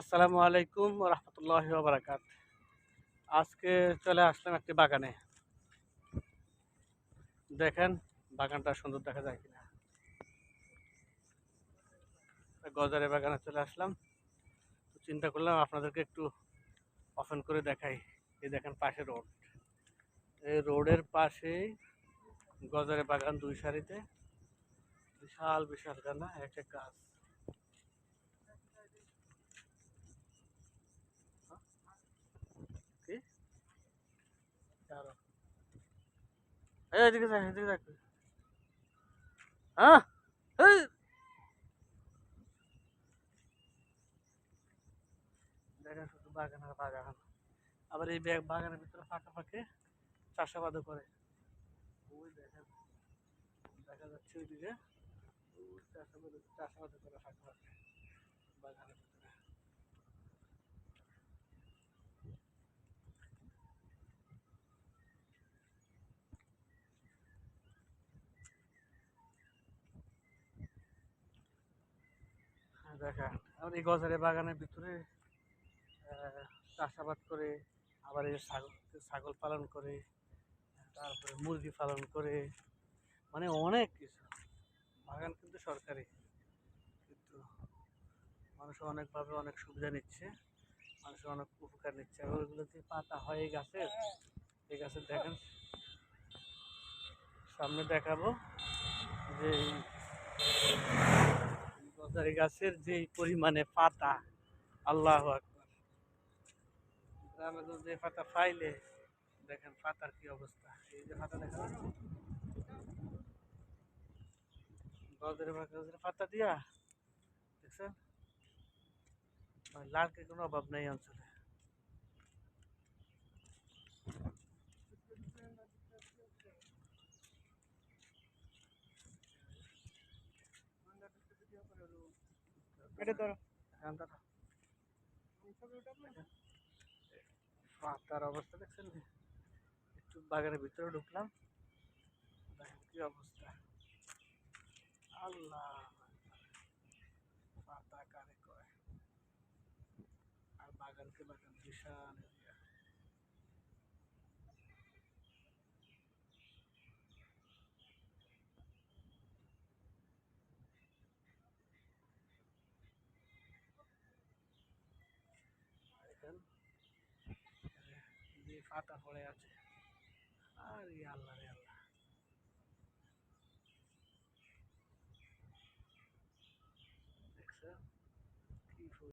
আসসালামু আলাইকুম রহমতুল্লাহ বারাকাত। আজকে চলে আসলাম একটি বাগানে। দেখেন, বাগানটা সুন্দর দেখা যায় কিনা। গজারে বাগানে চলে আসলাম। চিন্তা করলাম আপনাদেরকে একটু অফেন করে দেখাই। এই দেখেন পাশে রোড। এই রোডের পাশেই গজারে বাগান দুই সারিতে। বিশাল বিশাল গানা এক এক গাছ কি চারো এই এদিকে দেখ এদিকে দেখ হ্যাঁ দেখেন শুধু বাগান আর বাগান। আবার এই ব্যাগ বাগানের ভিতরে ফাঁকা ফাঁকে চাষাবাদও করে। ওই দেখেন, দেখা যাচ্ছে ওইদিকে। চাষাবাদ চাষাবাদ করে ফাঁকা ফাঁকে বাগানের দেখেন আর এই গজারে বাগানের ভিতরে চাষাবাদ করে, আবার এই ছাগল ছাগল পালন করে, তারপরে মুরগি পালন করে মানে অনেক কিছু। বাগান কিন্তু সরকারি, কিন্তু মানুষ অনেকভাবে অনেক সুবিধা নিচ্ছে, মানুষ অনেক উপকার নিচ্ছে। আর ওইগুলো যে পাতা হয় এই গাছের এই গাছের দেখেন। সামনে দেখাবো যে এই গাছের যে পরিমাণে পাতা, আল্লাহ আকবার। গ্রামে যে পাতা পাইলে দেখেন পাতার কি অবস্থা। এই যে পাতা দেখেন। গজের পাতা দিয়া, দেখছেন? লালকে কোনো অভাব নেই অঞ্চলে। এটা ধরো। এখন তো অবস্থা দেখছেন একটু বাগানের ভিতরে ঢুকলাম। কি অবস্থা। আল্লাহ। পাতা কারে কয়। আর বাগানকে বাগান বিশাল area। দেখেন পাতা পড়ে আছে। আর আল্লাহ রে আল্লাহ।